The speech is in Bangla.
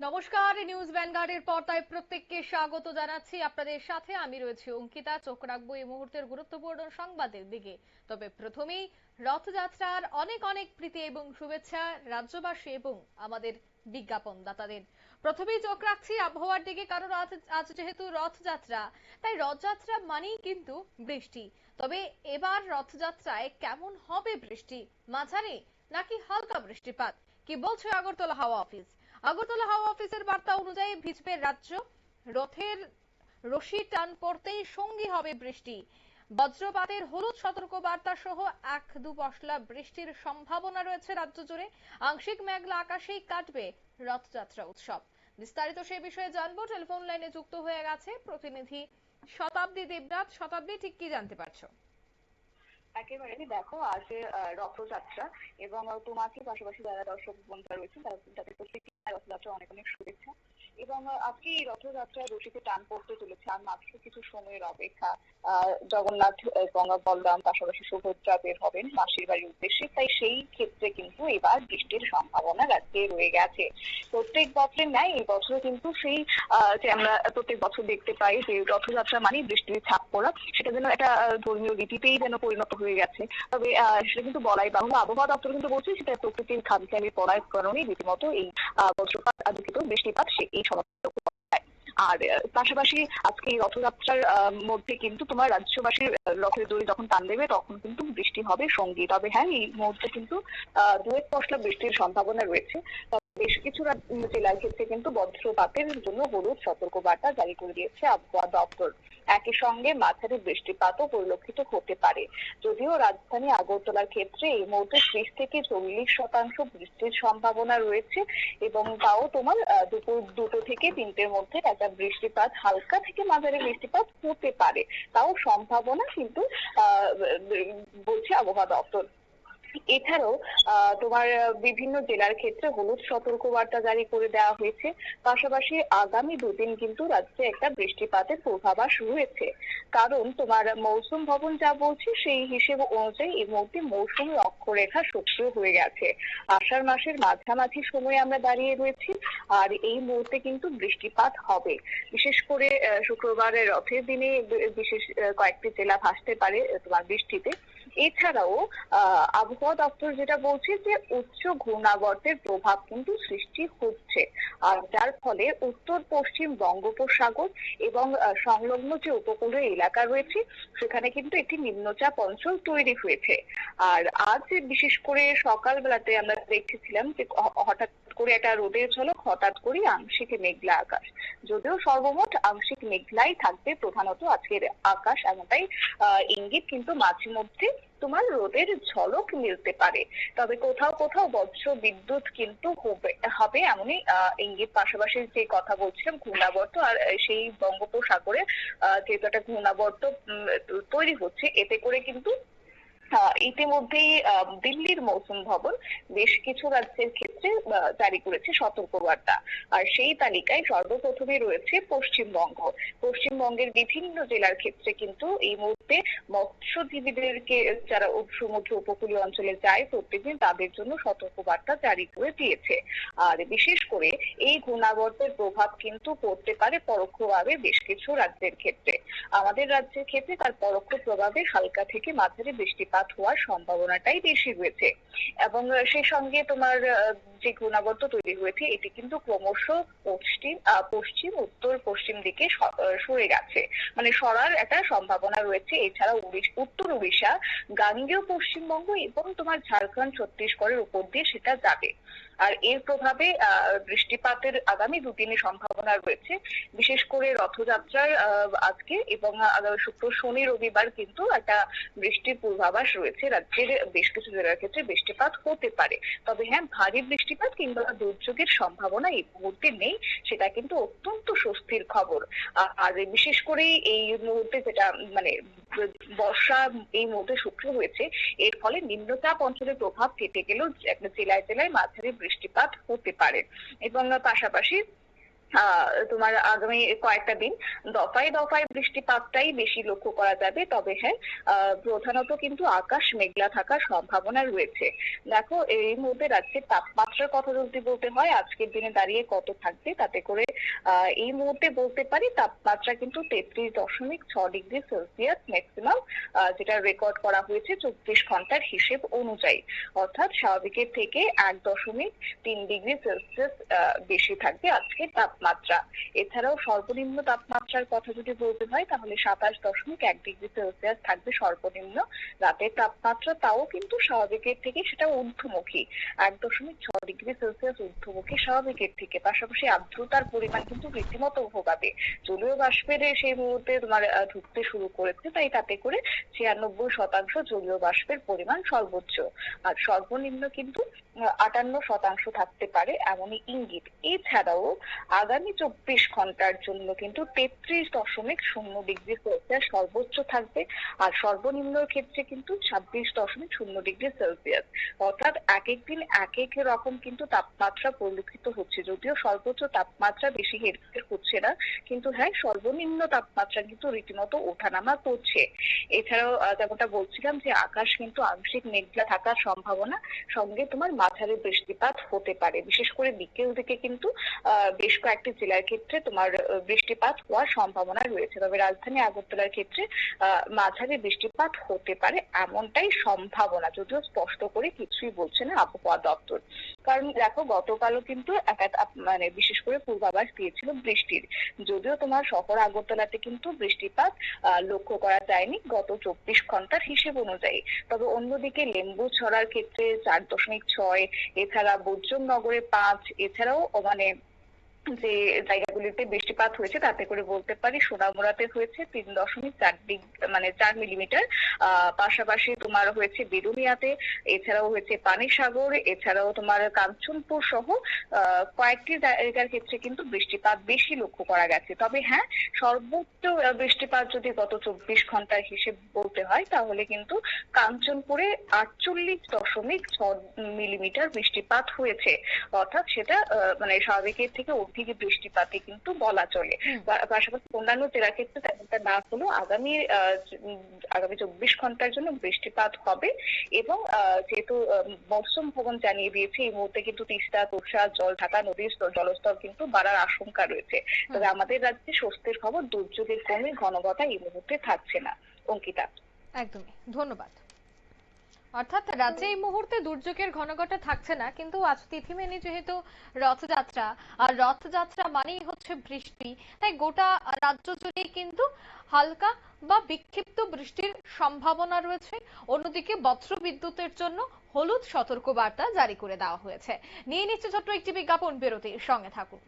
নমস্কার, নিউজ ভ্যানগার্ডের পর্দায় প্রত্যেককে স্বাগত জানাচ্ছি। আপনাদের সাথে আমি রয়েছি অঙ্কিতা। চোখ রাখব এই মুহূর্তের গুরুত্বপূর্ণ সংবাদের দিকে। তবে প্রথমেই রথযাত্রার অনেক অনেক প্রীতি এবং শুভেচ্ছা রাজ্যবাসী এবং আমাদের বিজ্ঞাপনদাতাদের। প্রথমেই চোখ রাখছি আবহাওয়ার দিকে, কারণ আজ যেহেতু রথযাত্রা, তাই রথযাত্রা মানেই কিন্তু বৃষ্টি। তবে এবার রথযাত্রায় কেমন হবে বৃষ্টি? মাঝারি নাকি হালকা বৃষ্টিপাত? কি বলছে আগরতলা হাওয়া অফিস? আগরতলা হাওয়া অফিসের বার্তা অনুযায়ী ভিজবে রাজ্য রথের রশি টান পড়তেই সঙ্গী হবে বৃষ্টি। বজ্রপাতের হলুদ সতর্ক বার্তা সহ এক দু পশলা বৃষ্টির সম্ভাবনা রয়েছে রাজ্য জুড়ে। আংশিক মেঘলা আকাশেই কাটবে রথযাত্রা উৎসব। বিস্তারিত সে বিষয়ে জানব। টেলিফোন লাইনে যুক্ত হয়ে গেছে প্রতিনিধি শতাব্দী দেবনাথ। শতাব্দী, ঠিক কি জানতে পারছ? একেবারে দেখো আজ আহ, রথযাত্রা এবং তোমাকে পাশাপাশি যারা দর্শক বন্ধুরা রয়েছেন তাদের প্রত্যেকটি রথযাত্রা অনেক অনেক শুভেচ্ছা। এবং আজকে এই রথযাত্রায় রশিতে টান পড়তে চলেছে। আর মাত্র কিছু সময়ের অপেক্ষা জগন্নাথ এবং বলরাম পাশাপাশি সুভদ্রা বের হবেন মাসির বাড়ির উদ্দেশ্যে। তাই সেই ক্ষেত্রে কিন্তু এবার বৃষ্টির সম্ভাবনা রাজ্যে রয়ে গেছে। প্রত্যেক বছরের ন্যায় এই বছর কিন্তু সেই যে আমরা প্রত্যেক বছর দেখতে পাই যে রথযাত্রা মানে বৃষ্টির ছাপ পড়া সেটা যেন একটা ধর্মীয় রীতিতেই যেন পরিণত হয়ে গেছে। তবে সেটা কিন্তু বলাই বাহুল্য। আবহাওয়া দপ্তর কিন্তু বলছে সেটা প্রকৃতির খামখেয়ালি পড়ার কারণে রীতিমতো এই বজ্রপাত আহ, দুঃখিত বৃষ্টিপাত সে এই সমস্ত আর পাশাপাশি আজকে এই রথযাত্রার মধ্যে কিন্তু তোমার রাজ্যবাসীর রথের দড়ি যখন টান দেবে তখন কিন্তু বৃষ্টি হবে সঙ্গী। তবে হ্যাঁ এই মুহূর্তে কিন্তু দু এক পশলা বৃষ্টির সম্ভাবনা রয়েছে। বেশ কিছু জেলার ক্ষেত্রে কিন্তু বজ্রপাতের জন্য হলুদ সতর্কবার্তা জারি করে দিয়েছে আবহাওয়া দপ্তর। একই সঙ্গে মাঝারি বৃষ্টিপাতও পরিলক্ষিত হতে পারে। যদিও রাজধানী আগরতলার ক্ষেত্রে এই মুহূর্তে ত্রিশ থেকে চল্লিশ শতাংশ বৃষ্টির সম্ভাবনা রয়েছে এবং তাও তোমার দুপুর দুটো থেকে তিনটের মধ্যে একটা বৃষ্টিপাত, হালকা থেকে মাঝারি বৃষ্টিপাত হতে পারে। তাও সম্ভাবনা কিন্তু বলছে আবহাওয়া দপ্তর। এছাড়াও তোমার বিভিন্ন জেলার ক্ষেত্রে হলুদ সতর্কবার্তা জারি করে দেওয়া হয়েছে। পাশাপাশি আগামী দুদিন কিন্তু রাজ্যে একটা বৃষ্টিপাতের পূর্বাভাস রয়েছে। কারণ তোমার মৌসুম ভবন যা বলছে, সেই হিসেব অনুযায়ী এই মুহূর্তে মৌসুমী অক্ষরেখা সক্রিয় হয়ে গেছে। আষাঢ় মাসের মাঝামাঝি সময়ে আমরা দাঁড়িয়ে রয়েছি, আর এই মুহূর্তে কিন্তু বৃষ্টিপাত হবে। বিশেষ করে শুক্রবারের রথের দিনে বিশেষ কয়েকটি জেলা ভাসতে পারে তোমার বৃষ্টিতে। এছাড়াও আবহাওয়া দপ্তর যেটা বলছে যে উচ্চ ঘূর্ণাবর্তের প্রভাব কিন্তু সৃষ্টি হচ্ছে। আর যার ফলে উত্তর, পশ্চিম বঙ্গোপসাগর এবং সংলগ্ন যে উপকূলীয় এলাকা রয়েছে, সেখানে কিন্তু একটি নিম্নচাপ অঞ্চল তৈরি হয়েছে। আর আজ বিশেষ করে সকালবেলাতে আমরা দেখেছিলাম যে হঠাৎ করে একটা রোদের ঝলক হঠাৎ করে আংশিক মেঘলা আকাশ। যদিও সর্বমোট আংশিক মেঘলাই থাকবে প্রধানত আজকের আকাশ এমনটাই ইঙ্গিত কিন্তু মাঝে মধ্যে তোমার রোদের ঝলক মিলতে পারে। তবে কোথাও কোথাও বজ্র বিদ্যুৎ কিন্তু হবে এমনই ইঙ্গিত। পাশাপাশি যে কথা বলছিলাম, ঘূর্ণাবর্ত আর সেই বঙ্গোপসাগরে যেহেতু একটা ঘূর্ণাবর্ত তৈরি হচ্ছে, এতে করে কিন্তু ইতিমধ্যেই আহ, দিল্লির মৌসুম ভবন বেশ কিছু রাজ্যের ক্ষেত্রে জারি করেছে সতর্কবার্তা। আর সেই তালিকায় সর্বপ্রথমে রয়েছে পশ্চিমবঙ্গ। পশ্চিমবঙ্গের বিভিন্ন জেলার ক্ষেত্রে কিন্তু এই মুহূর্তে মৎস্যজীবীদেরকে যারা সমুদ্র উপকূলীয় অঞ্চলে যায় প্রত্যেকদিন, তাদের জন্য সতর্কবার্তা জারি করে দিয়েছে। আর বিশেষ করে এই ঘূর্ণাবর্তের প্রভাব কিন্তু পড়তে পারে পরোক্ষভাবে বেশ কিছু রাজ্যের ক্ষেত্রে। আমাদের রাজ্যের ক্ষেত্রে তার পরোক্ষ প্রভাবে হালকা থেকে মাঝারি বৃষ্টিপাত হওয়ার সম্ভাবনাটাই বেশি রয়েছে। এবং সেই সঙ্গে তোমার যে ঘূর্ণাবর্ত তৈরি হয়েছে, এটি কিন্তু ক্রমশ পশ্চিম পশ্চিম, উত্তর, পশ্চিম দিকে সরে গেছে। মানে সরার একটা সম্ভাবনা রয়েছে। এছাড়া উত্তর উড়িষ্যা, গাঙ্গেয় পশ্চিমবঙ্গ এবং তোমার ঝাড়খন্ড ছত্তিশগড়ের উপর দিয়ে সেটা যাবে। আর এর প্রভাবে বৃষ্টিপাতের আগামী দুদিনে সম্ভাবনা রয়েছে। বিশেষ করে রথযাত্রার আজকে এবং শুক্র, শনি, রবিবার কিন্তু একটা বৃষ্টির পূর্বাভাস রয়েছে। রাজ্যের বেশ কিছু জেলার ক্ষেত্রে বৃষ্টিপাত হতে পারে। তবে হ্যাঁ ভারী বৃষ্টিপাত কিংবা দুর্যোগের সম্ভাবনা এই মুহূর্তে নেই, সেটা কিন্তু অত্যন্ত স্বস্তির খবর। আর বিশেষ করে এই মুহূর্তে যেটা মানে বর্ষা এই মধ্যে সক্রিয় হয়েছে। এর ফলে নিম্নচাপ অঞ্চলের প্রভাব কেটে গেলেও জেলায় জেলায় মাঝারি বৃষ্টিপাত হতে পারে। এবং পাশাপাশি তোমার আগামী কয়েকটা দিন দফায় দফায় বৃষ্টিপাতটাই বেশি লক্ষ্য করা যাবে। তবে হ্যাঁ প্রধানত কিন্তু আকাশ মেঘলা থাকার সম্ভাবনা রয়েছে। দেখো, এই মুহূর্তে রাজ্যের তাপমাত্রার কথা যদি বলতে হয়, আজকের দিনে দাঁড়িয়ে কত থাকবে তাতে করে এই মুহূর্তে বলতে পারি তাপমাত্রা কিন্তু তেত্রিশ দশমিক ছ ডিগ্রি সেলসিয়াস ম্যাক্সিমাম যেটা রেকর্ড করা হয়েছে চব্বিশ ঘণ্টার হিসেব অনুযায়ী। অর্থাৎ স্বাভাবিকের থেকে এক দশমিক তিন ডিগ্রি সেলসিয়াস বেশি থাকবে আজকের তাপমাত্রা। এছাড়াও সর্বনিম্ন তাপমাত্রার কথা যদি বলতে হয়, তাহলে সাতাশ দশমিক এক ডিগ্রি সেলসিয়াস থাকবে সর্বনিম্ন রাতের তাপমাত্রা তাও কিন্তু স্বাভাবিকের থেকে সেটা ঊর্ধ্বমুখী। এক দশমিক ছ ডিগ্রি সেলসিয়াস ঊর্ধ্বমুখী স্বাভাবিকের থেকে। পাশাপাশি আর্দ্রতার পরিমাণ কিন্তু রীতিমতো ভোগাবে। জলীয় বাষ্পের সেই মুহূর্তে তোমার ঢুকতে শুরু করেছে, তাই তাতে করে ছিয়ানব্বই শতাংশ জলীয় বাষ্পের পরিমাণ সর্বোচ্চ। আর সর্বনিম্ন কিন্তু, আটান্ন শতাংশ থাকতে পারে এমনই ইঙ্গিত। এছাড়াও আগামী চব্বিশ ঘণ্টার জন্য কিন্তু তেত্রিশ দশমিক শূন্য ডিগ্রি সেলসিয়াস সর্বোচ্চ থাকবে, আর সর্বনিম্নর ক্ষেত্রে কিন্তু ছাব্বিশ দশমিক শূন্য ডিগ্রি সেলসিয়াস। অর্থাৎ এক এক দিন এক এক রকম কিন্তু তাপমাত্রা পরিলক্ষিত হচ্ছে, যদিও সর্বোচ্চ তাপমাত্রা বেশি হেরফের হচ্ছে না, কিন্তু হ্যাঁ সর্বনিম্ন তাপমাত্রা কিন্তু রীতিমতো ওঠানামা করছে। এছাড়াও যেমনটা বলছিলাম যে আকাশ কিন্তু আংশিক মেঘলা থাকার সম্ভাবনা, সঙ্গে তোমার মাঝারি বৃষ্টিপাত হতে পারে। বিশেষ করে বিকেল দিকে কিন্তু বেশ কয়েকটি জেলার ক্ষেত্রে তোমার বৃষ্টিপাত হওয়ার সম্ভাবনা রয়েছে। তবে রাজধানী আগরতলার ক্ষেত্রে মাঝারি বৃষ্টিপাত হতে পারে এমনটাই সম্ভাবনা। যদিও স্পষ্ট করে কিছুই বলছে না আবহাওয়া দপ্তর। কারণ দেখো, গতকালও কিন্তু মানে বিশেষ করে পূর্বাভাস দিয়েছিল বৃষ্টির। যদিও তোমার শহর আগরতলাতে কিন্তু বৃষ্টিপাত লক্ষ্য করা যায়নি গত চব্বিশ ঘণ্টার হিসেব অনুযায়ী। তবে অন্যদিকে লেম্বু ছড়ার ক্ষেত্রে চার দশমিক ছয়, এছাড়া বৈদ্যম নগরে পাঁচ, এছাড়াও মানে যে জায়গাগুলিতে বৃষ্টিপাত হয়েছে, তাতে করে বলতে পারি সোনামুড়াতে হয়েছে তিন দশমিক চার ডিগ মানে চার মিলিমিটার। পাশাপাশি তোমার হয়েছে বেরুনিয়াতে এছাড়াও হয়েছে পানিসাগর, এছাড়াও তোমার কাঞ্চনপুর সহ কয়েকটি জায়গার ক্ষেত্রে কিন্তু বৃষ্টিপাত বেশি লক্ষ্য করা গেছে। তবে হ্যাঁ সর্বোচ্চ বৃষ্টিপাত যদি গত চব্বিশ ঘণ্টার হিসেব বলতে হয়, তাহলে কিন্তু কাঞ্চনপুরে আটচল্লিশ দশমিক ছ মিলিমিটার বৃষ্টিপাত হয়েছে। অর্থাৎ সেটা মানে স্বাভাবিকের থেকে অধিক বৃষ্টিপাতে কিন্তু বলা চলে। পাশাপাশি অন্যান্য জেলা ক্ষেত্রে তেমনটা না হলেও আগামী আগামী চব্বিশ ঘণ্টার জন্য বৃষ্টিপাত হবে এবং যেহেতু মৌসুম ভবন জানিয়ে দিয়েছে এই মুহূর্তে কিন্তু তিস্তা তোষা জল ঢাকা নদীর জলস্তর কিন্তু বাড়ার আশঙ্কা রয়েছে। তবে আমাদের রাজ্যে স্বস্তির খবর দুর্যোগের কমে ঘনঘটা এই মুহূর্তে থাকছে না। অঙ্কিতা। একদমই। ধন্যবাদ। অর্থাৎ রাজ্যে এই মুহূর্তে দুর্যোগের ঘনঘটা থাকছে না, কিন্তু আজ তিথি মেনে যেহেতু রথযাত্রা, আর রথযাত্রা মানেই হচ্ছে বৃষ্টি, তাই গোটা রাজ্য জুড়ে কিন্তু হালকা বা বিক্ষিপ্ত বৃষ্টির সম্ভাবনা রয়েছে। অন্যদিকে বজ্র বিদ্যুতের জন্য হলুদ সতর্কবার্তা জারি করে দেওয়া হয়েছে। নিয়ে নিচ্ছে ছোট্ট একটি বিজ্ঞাপন, বিরতির সঙ্গে থাকুন।